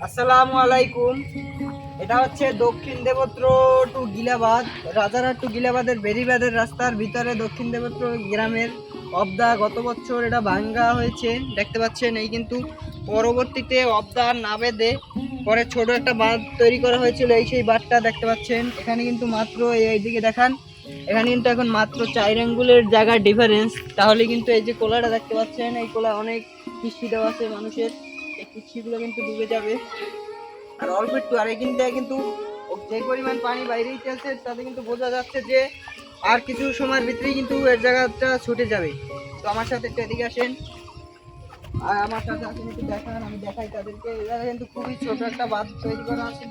আসসালামু আলাইকুম। এটা হচ্ছে দক্ষিণ দেবত্র টু গিলাবাদ, রাজারহাট টু গিলাবাদের বেরিবাদের রাস্তার ভিতরে দক্ষিণ দেবত্র গ্রামের অবদা। গত বছর এটা ভাঙ্গা হয়েছে, দেখতে পাচ্ছেন, এই কিন্তু পরবর্তীতে অবদা না বেঁধে পরে ছোট একটা বাঁধ তৈরি করা হয়েছিল, এই সেই বাঁধটা দেখতে পাচ্ছেন। এখানে কিন্তু মাত্র এই- এইদিকে দেখান, এখানে কিন্তু এখন মাত্র চার আঙ্গুলের জায়গার ডিফারেন্স তাহলে কিন্তু এই যে কোলাটা দেখতে পাচ্ছেন, এই কোলা অনেক কিস্তি দেওয়া আছে মানুষের। এই কিন্তু ডুবে যাবে। আর অল্প একটু, আর কিন্তু যে পরিমাণ পানি বাইরেই চলছে, তাতে কিন্তু বোঝা যাচ্ছে যে আর কিছু সময়ের ভিতরেই কিন্তু এর জায়গাটা ছুটে যাবে। তো আমার সাথে একটু এদিকে আসেন। আর আমার সাথে আসেন, একটু দেখান, আমি দেখাই তাদেরকে। এরা কিন্তু খুবই ছোট একটা বাঁধ তৈরি করা আছে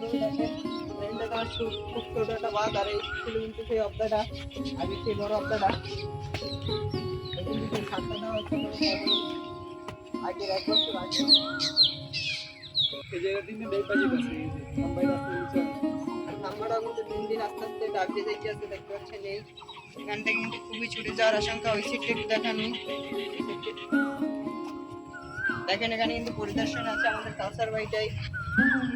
খুব একটা বাঁধ, আর এই ছিল কিন্তু সেই অবদাটা, আগে সেই বড় অবদাটা। এই কিন্তু সেই দিন দিন আস্তে আস্তে ডাক দিয়ে যাইতে দেখতে পাচ্ছেন এই। এখানটা কিন্তু খুবই ছুটে যাওয়ার আশঙ্কা ওই সিটটা একটু দেখানো। দেখেন, এখানে কিন্তু পরিদর্শন আছে আমাদের কালচার বাড়িটাই।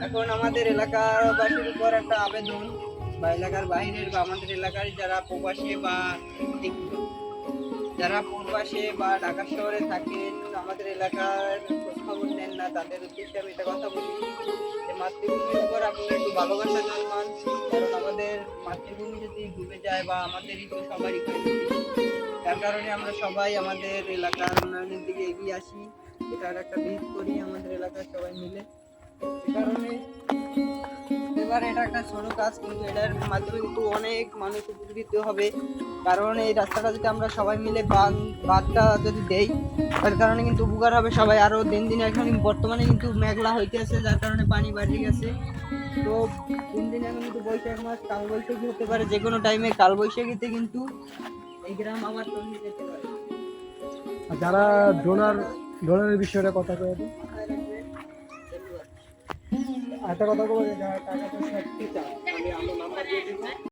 এখন আমাদের এলাকার বাসীর উপর একটা আবেদন, বা এলাকার বাইরের বা আমাদের এলাকার যারা প্রবাসী বা যারা প্রবাসে বা ঢাকা শহরে থাকেন আমাদের এলাকার না, তাদের উদ্দেশ্যে আমি এটা কথা বলি যে মাতৃভূমির উপর আপনি একটু ভালোবাসা জন্মান আমাদের মাতৃভূমি যদি ডুবে যায় বা আমাদেরই তো সবারই। তার কারণে আমরা সবাই আমাদের এলাকার উন্নয়নের দিকে এগিয়ে আসি এটার একটা ভিত করি আমাদের এলাকার সবাই মিলে সে কারণে এবার এটা একটা ছোট কাজ কিন্তু এটার মাধ্যমে কিন্তু অনেক মানুষ উপকৃত হবে। কারণ এই রাস্তাটা যদি আমরা সবাই মিলে বাঁধ বাঁধটা যদি দেই তার কারণে কিন্তু উপকার হবে সবাই। আরও দিন দিন এখন বর্তমানে কিন্তু মেঘলা হইতেছে যার কারণে পানি বাড়িয়ে গেছে। তো দিন দিন এখন কিন্তু বৈশাখ মাস কাল বৈশাখী হতে পারে যে কোনো টাইমে কাল বৈশাখীতে কিন্তু এই গ্রাম আবার তৈরি যেতে পারে। আর যারা ডোনার ডোনারের বিষয়টা কথা কয়ে একটা কথা বলব যে টাকা পয়সা দিতে চায় আমি আমার নাম্বার